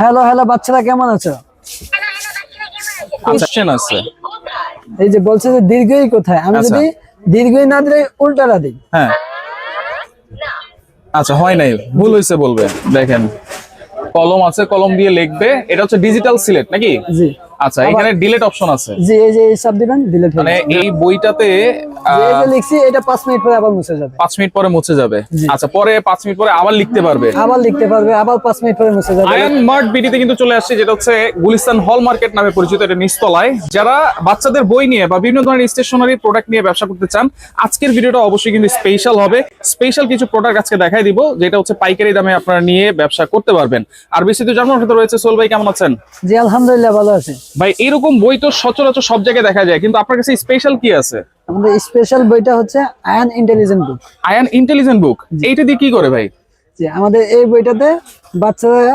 Hello hello বাচ্চারা কেমন আছো? এই যে বলছে যে দীর্ঘই কোথায়? আমি আচ্ছা। যদি দীর্ঘই না দিলে উল্টাটা দিই। হ্যাঁ। আচ্ছা হয় নাই। ভুল হয়েছে বলবে। দেখেন। কলম আছে কলম দিয়ে লিখবে। এটা হচ্ছে ডিজিটাল সিলেট নাকি? জি। আচ্ছা এখানে ডিলিট অপশন আছে। জি এই যে সব দিবেন ডিলিট মানে এই বইটাতে যে এই যে লিখছি এটা পাঁচ মিনিট পরে আবার মুছে যাবে। পাঁচ মিনিট পরে মুছে যাবে। আচ্ছা পরে পাঁচ মিনিট পরে আবার লিখতে পারবে। আবার লিখতে পারবে আবার পাঁচ মিনিট পরে মুছে যাবে। আয়ন মার্ট বিডিতে কিন্তু চলে আসছে যেটা হচ্ছে গুলিস্তান হল মার্কেট নামে পরিচিত এটা নিচতলায়। যারা বাচ্চাদের বই নিয়ে বা বিভিন্ন ধরনের স্টেশনারি প্রোডাক্ট নিয়ে ব্যবসা করতে চান আজকের ভিডিওটা অবশ্যই কিন্তু স্পেশাল হবে। স্পেশাল কিছু প্রোডাক্ট আজকে দেখাই দিব যেটা হচ্ছে পাইকারি দামে আপনারা নিয়ে ব্যবসা করতে পারবেন। আর বেশি তো জানার সাথে রয়েছে সোল ভাই কেমন আছেন? জি আলহামদুলিল্লাহ ভালো আছে। ভাই এরকম বই তো সচরাচর সব জায়গায় দেখা যায় কিন্তু আপনার কাছে স্পেশাল কি আছে? আমাদের স্পেশাল বইটা হচ্ছে Ayan intelligent book Ayan intelligent book এইটা দিয়ে কি করে ভাই? জি আমাদের এই বইটাতে বাচ্চারা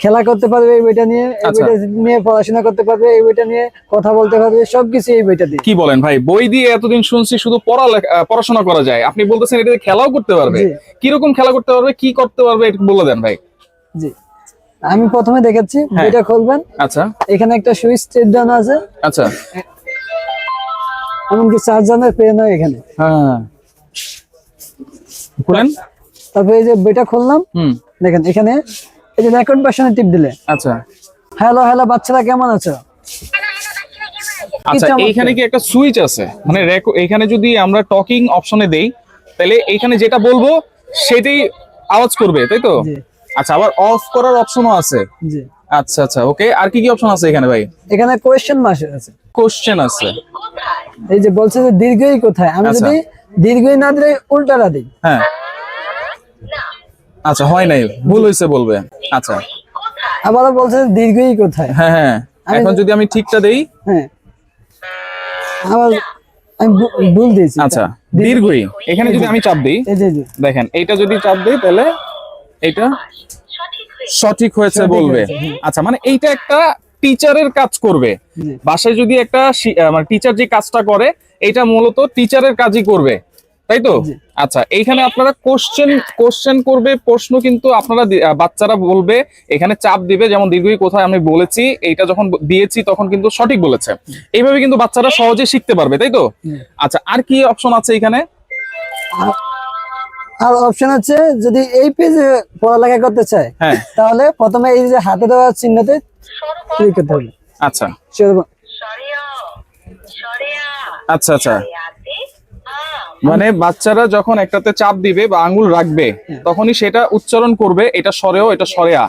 খেলা করতে পারবে এই বইটা নিয়ে এই আচ্ছা। বইটা নিয়ে পড়াশোনা করতে পারবে এই বইটা নিয়ে কথা বলতে পারবে সবকিছু এই বইটা দিয়ে। কি বলেন ভাই বই দিয়ে এতদিন শুনছি শুধু পড়া পড়াশোনা করা যায়। আপনি বলতেছেন এটা খেলাও করতে পারবে। কীরকম খেলা করতে পারবে কি করতে পারবে এটা বলে দেন ভাই। জি। আমি প্রথমে দেখাচ্ছি হ্যাঁ। বইটা খুলবেন। আচ্ছা। এখানে একটা সুইচ স্টেপ ডাউন আছে। আচ্ছা। এমনকি চার্জারের পেনও এখানে। হ্যাঁ। খুলেন। তারপরে এই যে বইটা খুললাম। দেখেন এখানে এই যে রেকর্ড বাসনে টিপ দিলে। আচ্ছা। হ্যালো হ্যালো বাচ্চারা কেমন আছো? আচ্ছা। এইখানে কি একটা সুইচ আছে? মানে এখানে যদি আমরা টকিং অপশনে দেই তাহলে এইখানে যেটা বলব সেটাই আওয়াজ করবে তাই তো? জি। আচ্ছা আবার অফ করার অপশনও আছে? জি। আচ্ছা আচ্ছা ওকে আর কি কি অপশন আছে এখানে ভাই? এখানে কোয়েশ্চেন মাস আছে। কোশ্চেন আছে। এই যে বলছে যে দীর্ঘই কোথায়? আমি আচ্ছা। যদি দীর্ঘই না দিলে উল্টাটা দিই। হ্যাঁ। আচ্ছা হয় নাই ভুল হয়েছে বলবে। আচ্ছা। আবারও বলছে দীর্ঘই কোথায়? হ্যাঁ হ্যাঁ। এখন যদি আমি ঠিকটা দেই? হ্যাঁ। আবার আমি ভুল দিয়েছি। আচ্ছা দীর্ঘই। এখানে যদি আমি চাপ দিই দেখেন এইটা যদি চাপ দিই তাহলে এইটা সঠিক হয়েছে। বলবে। আচ্ছা মানে এইটা একটা টিচারের কাজ করবে। বাসায় যদি একটা শি- মানে টিচার যে কাজটা করে এটা মূলত টিচারের কাজই করবে। তাই তো? আচ্ছা এইখানে আপনারা কোশ্চেন কোশ্চেন করবে প্রশ্ন কিন্তু আপনারা বাচ্চারা বলবে এখানে চাপ দিবে যেমন দীর্ঘই কোথায় আমি বলেছি এইটা যখন দিয়েছি তখন কিন্তু সঠিক বলেছে। এইভাবে কিন্তু বাচ্চারা সহজে শিখতে পারবে তাই তো? আচ্ছা আর কি অপশন আছে এখানে? আর অপশন হচ্ছে যদি এই পেজে পড়ালেখা করতে চায় হ্যাঁ। তাহলে প্রথমে এই যে হাতে দেওয়া চিহ্নতে ক্লিক করতে হবে। আচ্ছা। সেরকম আচ্ছা আচ্ছা। মানে বাচ্চারা যখন একটাতে চাপ দিবে বা আঙ্গুল রাখবে তখনই সেটা উচ্চারণ করবে এটা সরেও এটা সরেয়া।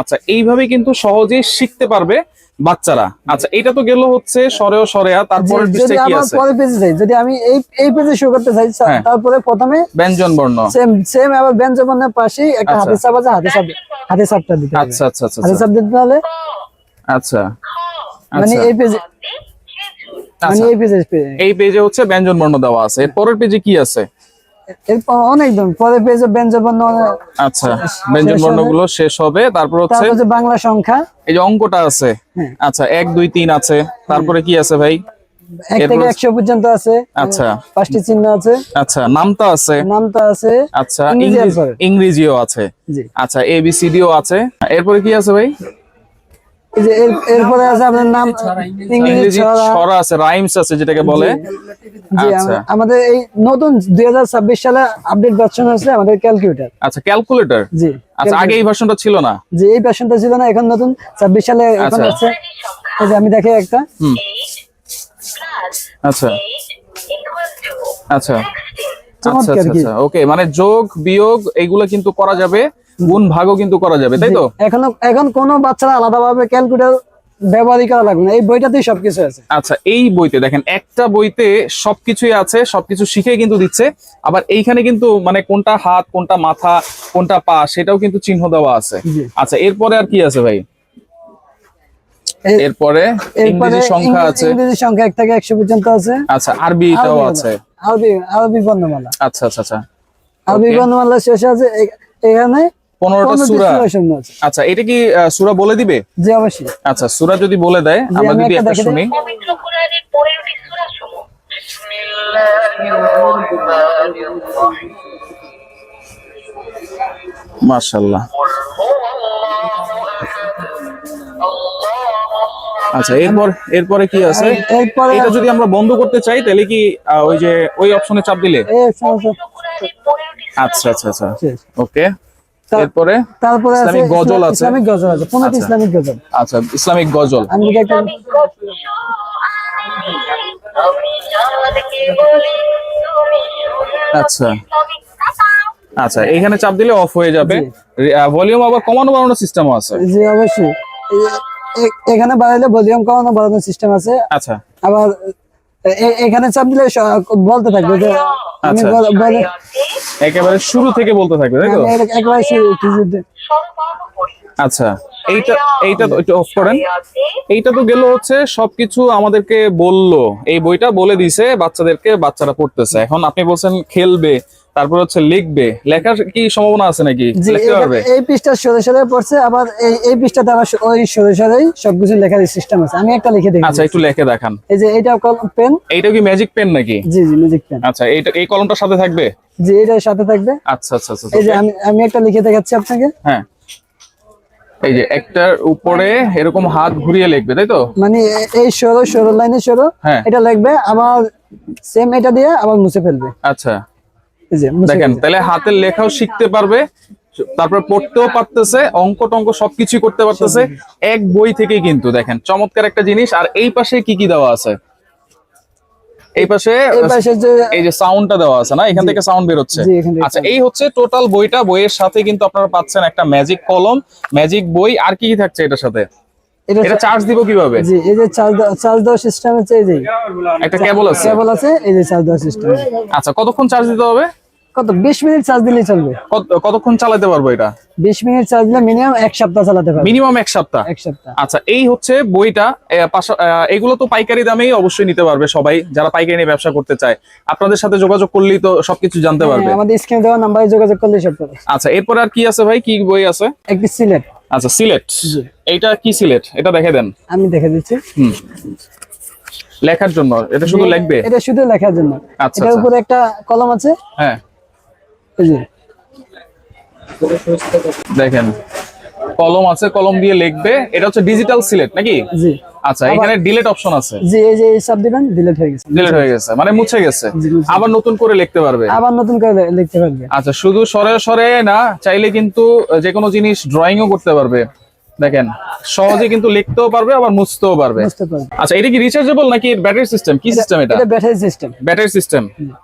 আচ্ছা এইভাবে কিন্তু সহজেই শিখতে পারবে বাচ্চারা। আচ্ছা এটা তো গেল হচ্ছে সরেও সরেয়া তারপরে যদি আছে? পরের পেজে যাই যদি আমি এই এই পেজে শুরু করতে চাই হ্যাঁ। তারপরে প্রথমে ব্যঞ্জন বর্ণ। সেম সেম আবার ব্যঞ্জনের পাশে একটা আচ্ছা। হাতে চাপ আছে হাতে চাপ হাতে চাপটা দিতে আচ্ছা আচ্ছা আচ্ছা হাতে চাপ দিতে হলে আচ্ছা। মানে আচ্ছা। এই পেজে মানে আচ্ছা। এই পেজে এই পেজে হচ্ছে ব্যঞ্জন বর্ণ দেওয়া আছে। এর পরের পেজে কি আছে? এরপর অনেক পেজে ব্যঞ্জবর্ণ আচ্ছা শেষ হবে। গুলো শেষ হবে। তারপর হচ্ছে তারপর বাংলা সংখ্যা। এই যে অঙ্কটা আছে হ্যাঁ। আচ্ছা এক দুই তিন আছে। তারপরে কি আছে ভাই? এক থেকে পর্যন্ত আছে। আচ্ছা। পাঁচটি চিহ্ন আছে। আচ্ছা আছে? নামটা আছে আচ্ছা ইংরেজি ইংরেজি- ইংরেজিও আছে। আচ্ছা এ বি সি আছে। এরপরে কি আছে ভাই? যে এরপরে আছে আপনার নাম ইংরেজি ইংরেজি ছড়া। ছড়া আছে রাইমস আছে যেটাকে বলে। জি আচ্ছা। আম- আমাদের এই নতুন দুই সালে আপডেট ভার্সন হচ্ছে আমাদের ক্যালকুলেটর আচ্ছা ক্যালকুলেটর জি আচ্ছা আগে এই ভার্সনটা ছিল না? যে এই ভার্সনটা ছিল না এখন নতুন ছাব্বিশ সালে এখন। আছে। এই যে আমি দেখে একটা। হুম। আচ্ছা। আচ্ছা। আচ্ছা আচ্ছা ওকে মানে যোগ বিয়োগ এইগুলো কিন্তু করা যাবে। গুণ ভাগও কিন্তু করা যাবে তাই তো? এখন এখন কোনো বাচ্চারা আলাদাভাবে ক্যালকুলেটর ব্যবহারই করা লাগবে না। এই বইটাতেই সবকিছু আছে। আচ্ছা এই বইতে দেখেন একটা বইতে সবকিছুই আছে সবকিছু শিখে কিন্তু দিচ্ছে। আবার এইখানে কিন্তু মানে কোনটা হাত কোনটা মাথা কোনটা পা সেটাও কিন্তু চিহ্ন দেওয়া আছে। আচ্ছা এরপরে আর কি আছে ভাই? এরপরে ইংরেজি সংখ্যা আছে। ইংরেজি সংখ্যা এক থেকে একশো পর্যন্ত আছে। আচ্ছা আরবিটাও আরবি- আছে। আরবি আরবি বর্ণমালা। আচ্ছা আচ্ছা আচ্ছা। আরবি. বর্ণমালা শেষে আছে এখানে পনেরোটা সুরা। আচ্ছা এটা কি সুরা বলে দিবে? জি অবশ্যই। আচ্ছা সুরা যদি বলে দেয় আমরা যদি একটা শুনি। আচ্ছা এরপর এরপরে কি আছে? এটা যদি আমরা বন্ধ করতে চাই তাহলে কি ওই যে ওই অপশনে চাপ দিলে? আচ্ছা আচ্ছা আচ্ছা। ওকে এরপরে তারপরে ইসলামিক গজল আছে। ইসলামিক গজল আছে পনেরোটি আচ্ছা। ইসলামিক গজল। আচ্ছা ইসলামিক গজল। আমি আচ্ছা। আচ্ছা এখানে চাপ দিলে অফ হয়ে যাবে। ভলিউম আবার কমানো বাড়ানোর সিস্টেমও আছে। জি অবশ্যই। এখানে বাড়াইলে ভলিউম কমানো বাড়ানোর সিস্টেম আছে। আচ্ছা। আবার এখানে চাপ দিলে বলতে থাকবে যে আমি আচ্ছা। বলে একেবারে শুরু থেকে বলতে থাকবে তাই তো? এক- একবার শুরু- আচ্ছা এইটা এইটা তো একটু অফ করেন। এইটা তো গেল হচ্ছে সবকিছু আমাদেরকে বলল। এই বইটা বলে দিছে বাচ্চাদেরকে বাচ্চারা পড়তেছে। এখন আপনি বলছেন খেলবে তারপর হচ্ছে লিখবে। লেখার কি সম্ভাবনা আছে নাকি? লিখতে পারবে? এই পৃষ্ঠা সরে সরে পড়ছে আবার এই এই পৃষ্ঠাতে আবার ওই সরে সরেই সবকিছু লেখার সিস্টেম আছে। আমি একটা লিখে দেখি আচ্ছা একটু লেখে দেখান। এই যে এটা কলম পেন এইটা কি ম্যাজিক পেন নাকি? জি জি ম্যাজিক পেন আচ্ছা এইটা এই কলমটার সাথে থাকবে? জি এটার সাথে থাকবে। আচ্ছা আচ্ছা আচ্ছা এই যে আমি আমি একটা লিখে দেখাচ্ছি আপনাকে। হ্যাঁ। এই যে একটার উপরে এরকম হাত ঘুরিয়ে লিখবে তাই তো? মানে এই সরো সরো লাইনে সরো। হ্যাঁ। এটা লিখবে আবার সেম এটা দিয়ে আবার মুছে ফেলবে। আচ্ছা। দেখেন তাহলে হাতের লেখাও শিখতে পারবে তারপর পড়তেও পারতেছে অঙ্ক টঙ্ক সবকিছু করতে পারতেছে। এক বই থেকেই কিন্তু দেখেন চমৎকার একটা জিনিস। আর এই পাশে কি কি দেওয়া আছে? এই পাশে এই যে সাউন্ডটা দেওয়া আছে না? এখান থেকে সাউন্ড বের হচ্ছে থেকে আচ্ছা এই হচ্ছে টোটাল বইটা। বইয়ের সাথে কিন্তু আপনারা পাচ্ছেন একটা ম্যাজিক কলম ম্যাজিক বই। আর কি কি থাকছে এটার সাথে? এটা এটা চার্জ দিব কীভাবে? জি এই যে চার্জ চার্জ দেওয়ার সিস্টেম আছে এই যে একটা কেবল আছে। কেবল আছে এই যে চার্জ দেওয়ার সিস্টেম আচ্ছা কতক্ষণ চার্জ দিতে হবে? কত? 20 মিনিট চার্জ দিলেই চলবে। কত- কতক্ষণ চালাতে পারব এটা? 20 মিনিট চার্জ দিলে মিনিমাম এক সপ্তাহ চালাতে পারবে। মিনিমাম এক সপ্তাহ? এক সপ্তাহ। আচ্ছা এই হচ্ছে বইটা। এগুলো তো পাইকারি দামেই অবশ্যই নিতে পারবে সবাই যারা পাইকারি নিয়ে ব্যবসা করতে চায়। আপনাদের সাথে যোগাযোগ করলেই তো সবকিছু জানতে পারবে। হ্যাঁ, আমাদের স্ক্রিনে দেওয়া নাম্বারে যোগাযোগ করলে সব পাবে। আচ্ছা এরপর আর কি আছে ভাই? কি বই আছে? একটি সিলেট। আচ্ছা সিলেট। এইটা কি সিলেট? এটা দেখে দেন। আমি দেখে দিচ্ছি। হুম। লেখার জন্য? এটা শুধু লিখবে? এটা শুধু লেখার জন্য। আচ্ছা, এটার আচ্ছা। উপরে একটা কলম আছে। হ্যাঁ। দেখেন কলম আছে কলম দিয়ে লিখবে। এটা হচ্ছে ডিজিটাল সিলেট নাকি? জি। আচ্ছা এখানে ডিলেট অপশন আছে। জি এই যে সব দিবেন ডিলিট হয়ে গেছে। ডিলেট হয়ে গেছে মানে মুছে গেছে। আবার নতুন করে লিখতে পারবে। আবার নতুন করে লিখতে পারবে। আচ্ছা শুধু সরে সরে না চাইলে কিন্তু যে কোনো জিনিস ড্রয়িংও করতে পারবে। দেখেন সহজে কিন্তু লিখতেও পারবে আবার মুছতেও পারবে। আচ্ছা এটা কি রিচার্জেবল নাকি ব্যাটারি সিস্টেম কি সিস্টেম এটা? এটা ব্যাটারি সিস্টেম ব্যাটারি সিস্টেম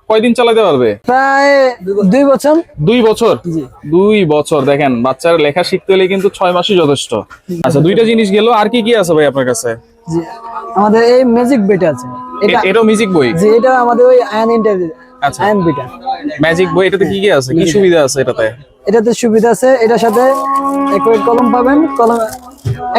কয়দিন চালাতে পারবে? প্রায় দুই বছর। দুই বছর? জি। দুই বছর দেখেন বাচ্চার লেখা শিখতে হলে কিন্তু ছয় মাসই যথেষ্ট। আচ্ছা দুইটা জিনিস গেল আর কি কি আছে ভাই আপনার কাছে? জি আমাদের এই ম্যাজিক বিটা আছে। এটা এটাও মিউজিক বই? জি এটা আমাদের ওই আয়ন ইন্টার আচ্ছা। আয়ন বিটা ম্যাজিক বই এটাতে কি কি আছে? কি সুবিধা আছে এটাতে? এটাতে সুবিধা আছে এটার সাথে একই কলম পাবেন কলম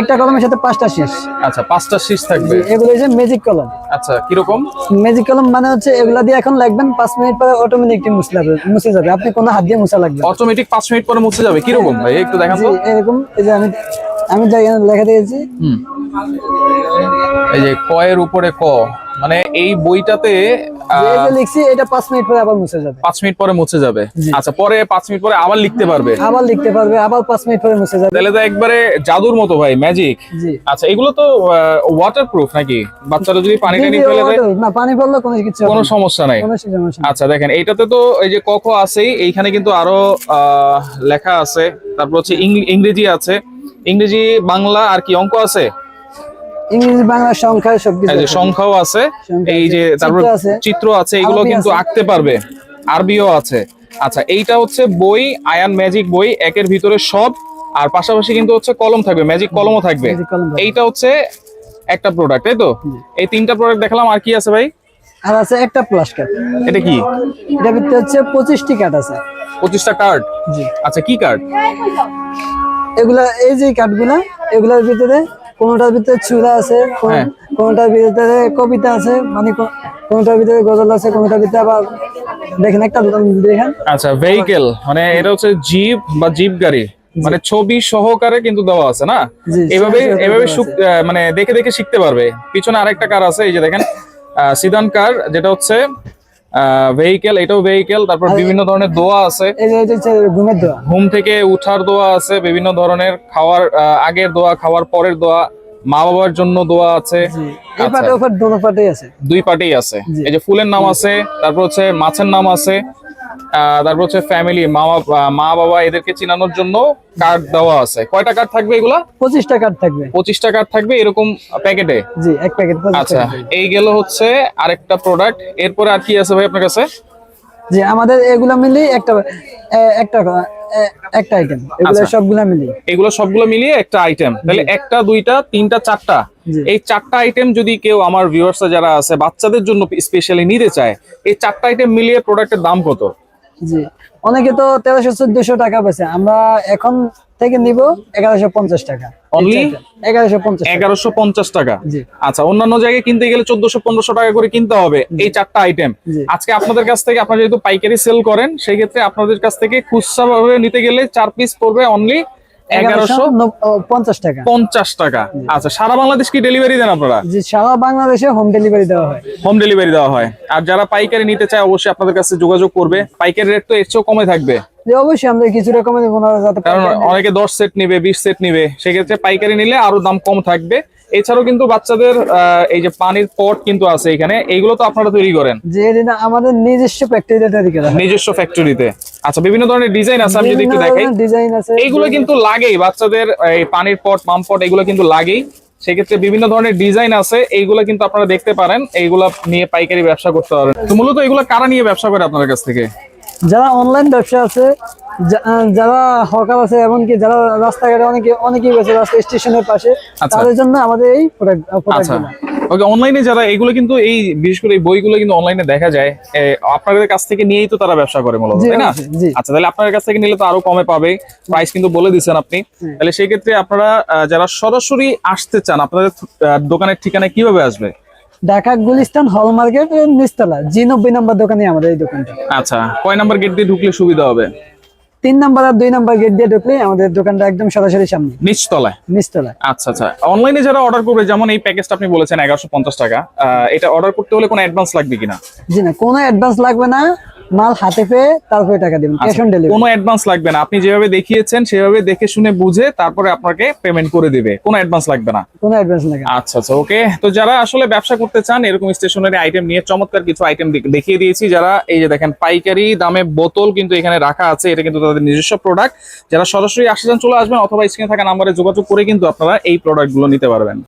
একটা কলমের সাথে পাঁচটা শীষ। আচ্ছা পাঁচটা শীষ থাকবে। এগুলো যে ম্যাজিক কলম আচ্ছা কীরকম? ম্যাজিক কলম মানে হচ্ছে এগুলা দিয়ে এখন লাগবেন পাঁচ মিনিট পরে অটোমেটিক মুছে যাবে মুছে যাবে। আপনি কোনো হাত দিয়ে মুছা লাগবে অটোমেটিক পাঁচ মিনিট পরে মুছে যাবে কীরকম ভাই? একটু দেখান তো। এরকম এই যে আমি আমি যা লেখা দিয়েছি। হুম। এই যে ক এর উপরে ক মানে এই বইটাতে লিখছি এটা মিনিট পরে আবার মুছে যাবে। পাঁচ মিনিট পরে মুছে যাবে। আচ্ছা পরে মিনিট পরে আবার লিখতে পারবে। আবার লিখতে পারবে আবার মিনিট পরে মুছে যাবে। তাহলে তো একবারে জাদুর মতো ভাই ম্যাজিক আচ্ছা এগুলো তো ওয়াটার নাকি? বাচ্চারা যদি পানি টানি জি, জি, ফেলে দেয় না পানি পড়লে কোনো কিছু কোনো সমস্যা নাই। আচ্ছা দেখেন এইটাতে তো এই যে কখ আছেই এইখানে কিন্তু আরও আহ, লেখা আছে। তারপর হচ্ছে ইংরেজি আছে। ইংরেজি বাংলা আর কি অঙ্ক আছে? ইংরেজি বাংলা সংখ্যা সবকিছু এই যে সংখ্যাও আছে এই যে তারপর চিত্র আছে, এগুলো কিন্তু আঁকতে পারবে আরবিও আছে। আচ্ছা এইটা হচ্ছে বই আয়ান ম্যাজিক বই একের ভিতরে সব আর পাশাপাশি কিন্তু হচ্ছে কলম থাকবে ম্যাজিক কলমও থাকবে। এইটা হচ্ছে একটা প্রোডাক্ট তাই তো? এই তিনটা প্রোডাক্ট দেখালাম আর কি আছে ভাই? আর আছে একটা প্লাস কার্ড এটা কি? এটা ভিতরে হচ্ছে পঁচিশটি কার্ড আছে। পঁচিশটা কার্ড জি। আচ্ছা কি কার্ড এগুলা এই যে কার্ডগুলা এগুলার ভিতরে কোনটার ভিতরে চূড়া আছে হ্যাঁ। কোনটার ভিতরে কবিতা আছে মানে কোনটার ভিতরে গজল আছে কোনটার ভিতরে আবার দেখেন একটা দেখেন। আচ্ছা ভেহিকেল মানে এটা হচ্ছে জিপ বা জিপ গাড়ি মানে ছবি সহকারে কিন্তু দেওয়া আছে না? এভাবে এভাবে মানে দেখে দেখে শিখতে পারবে। পিছনে আরেকটা কার আছে এই যে দেখেন সিদান কার যেটা হচ্ছে ভেহিকেল এটাও ভেহিকেল তারপর বিভিন্ন ধরনের দোয়া আছে। ঘুম থেকে উঠার দোয়া আছে বিভিন্ন ধরনের খাওয়ার আহ, আগের দোয়া খাওয়ার পরের দোয়া মা বাবার জন্য দোয়া আছে। আচ্ছা, পাটেই আছে। দুই পার্টেই আছে। এই যে ফুলের নাম আছে তারপর হচ্ছে মাছের নাম আছে তারপর হচ্ছে ফ্যামিলি মা বাবা- মা বাবা এদেরকে চিনানোর জন্য কার্ড দেওয়া আছে। কয়টা কার্ড থাকবে এগুলা? পঁচিশটা কার্ড থাকবে। পঁচিশটা কার্ড থাকবে এরকম প্যাকেটে জি এক প্যাকেট আচ্ছা এই গেল হচ্ছে আরেকটা প্রোডাক্ট এরপরে আর কি আছে ভাই আপনার কাছে? জি আমাদের এগুলা মিলি একটা একটা একটা আইটেম এগুলো সবগুলো মিলিয়ে। এগুলো সবগুলো মিলিয়ে একটা আইটেম তাহলে একটা দুইটা তিনটা চারটা। এই চারটা আইটেম যদি কেউ আমার ভিউয়ার্স যারা আছে বাচ্চাদের জন্য স্পেশালি নিতে চায় এই চারটা আইটেম মিলিয়ে প্রোডাক্টের দাম কত? জি। অনেকে তো তেরোশো চোদ্দশো টাকা পেয়েছে আমরা এখন থেকে নিব এগারোশো পঞ্চাশ টাকা। অনলি এগারোশো পঞ্চাশ এগারোশো পঞ্চাশ টাকা। জি। আচ্ছা অন্যান্য জায়গায় কিনতে গেলে চোদ্দশো পনেরোশো টাকা করে কিনতে হবে। এই চারটা আইটেম আজকে আপনাদের কাছ থেকে আপনারা যেহেতু পাইকারি সেল করেন সেই ক্ষেত্রে আপনাদের কাছ থেকে খুচরা ভাবে নিতে গেলে চার পিস পড়বে অনলি এগারোশো পঞ্চাশ টাকা। পঞ্চাশ টাকা। আচ্ছা সারা বাংলাদেশ কি ডেলিভারি দেন আপনারা? জি সারা বাংলাদেশে হোম ডেলিভারি দেওয়া হয়। হোম ডেলিভারি দেওয়া হয়। আর যারা পাইকারি নিতে চায় অবশ্যই আপনাদের কাছে যোগাযোগ করবে। পাইকারি রেট তো এর চেয়েও কমে থাকবে। যে অবশ্যই আমরা কিছু রকমের কারণ অনেকে দশ সেট নিবে বিশ সেট নিবে। সেক্ষেত্রে পাইকারি নিলে আরও দাম কম থাকবে। এছাড়াও কিন্তু বাচ্চাদের এই যে পানির পট কিন্তু আছে এখানে। এইগুলো তো আপনারা তৈরি করেন। যে আমাদের নিজস্ব ফ্যাক্টরিতে নিজস্ব ফ্যাক্টরিতে আচ্ছা বিভিন্ন ধরনের ডিজাইন আছে আমি যদি একটু দেখাই। ডিজাইন আছে এইগুলো কিন্তু লাগেই বাচ্চাদের এই পানির পট পাম্প পট এগুলো কিন্তু লাগেই। সেক্ষেত্রে বিভিন্ন ধরনের ডিজাইন আছে এইগুলো কিন্তু আপনারা দেখতে পারেন এইগুলা নিয়ে পাইকারি ব্যবসা করতে পারেন। তো মূলত এগুলো কারা নিয়ে ব্যবসা করে আপনার কাছ থেকে? যারা অনলাইন ব্যবসা আছে যারা হকার আছে এমনকি যারা রাস্তাঘাটে অনেকে অনেকেই আছে রাস্তা স্টেশনের পাশে আচ্ছা। তাদের জন্য আমাদের এই প্রোডাক্ট আচ্ছা। ওকে অনলাইনে যারা এগুলো কিন্তু এই বিশেষ করে এই বইগুলো কিন্তু অনলাইনে দেখা যায় আপনাদের কাছ থেকে নিয়েই তো তারা ব্যবসা করে মূলত তাই না? আচ্ছা তাহলে আপনার কাছ থেকে নিলে তো আরও কমে পাবে প্রাইস কিন্তু বলে দিচ্ছেন আপনি। তাহলে সেই ক্ষেত্রে আপনারা যারা সরাসরি আসতে চান আপনাদের দোকানের ঠিকানা কীভাবে আসবে? ঢাকা গুলিস্তান হল মার্কেট নিচতলা। জি নব্বই নম্বর দোকানে আমাদের এই দোকানটা। আচ্ছা কয় নম্বর গেট দিয়ে ঢুকলে সুবিধা হবে? তিন নাম্বার আর দুই নাম্বার গেট দিয়ে ঢুকলে আমাদের দোকানটা একদম সরাসরি সামনে। নিচতলায়? নিচতলায়। আচ্ছা আচ্ছা। অনলাইনে যারা অর্ডার করবে যেমন এই প্যাকেজটা আপনি বলেছেন এগারোশো টাকা এটা অর্ডার করতে হলে কোনো অ্যাডভান্স লাগবে কিনা? জি না কোনো অ্যাডভান্স লাগবে না। মাল হাতে পেয়ে তারপরে টাকা দিবেন ক্যাশ অন ডেলিভারি কোনো অ্যাডভান্স লাগবে না। আপনি যেভাবে দেখিয়েছেন সেভাবে দেখে শুনে বুঝে তারপরে আপনাকে পেমেন্ট করে দিবে। কোনো অ্যাডভান্স লাগবে না। কোনো অ্যাডভান্স লাগে না। আচ্ছা আচ্ছা ওকে তো যারা আসলে ব্যবসা করতে চান এরকম স্টেশনারি আইটেম নিয়ে চমৎকার কিছু আইটেম দেখিয়ে দিয়েছি। যারা এই যে দেখেন পাইকারি দামে বোতল কিন্তু এখানে রাখা আছে। এটা কিন্তু তাদের নিজস্ব প্রোডাক্ট যারা সরাসরি আসতে চান চলে আসবেন অথবা স্ক্রিনে থাকা নাম্বারে যোগাযোগ করে কিন্তু আপনারা এই প্রোডাক্টগুলো নিতে পারবেন।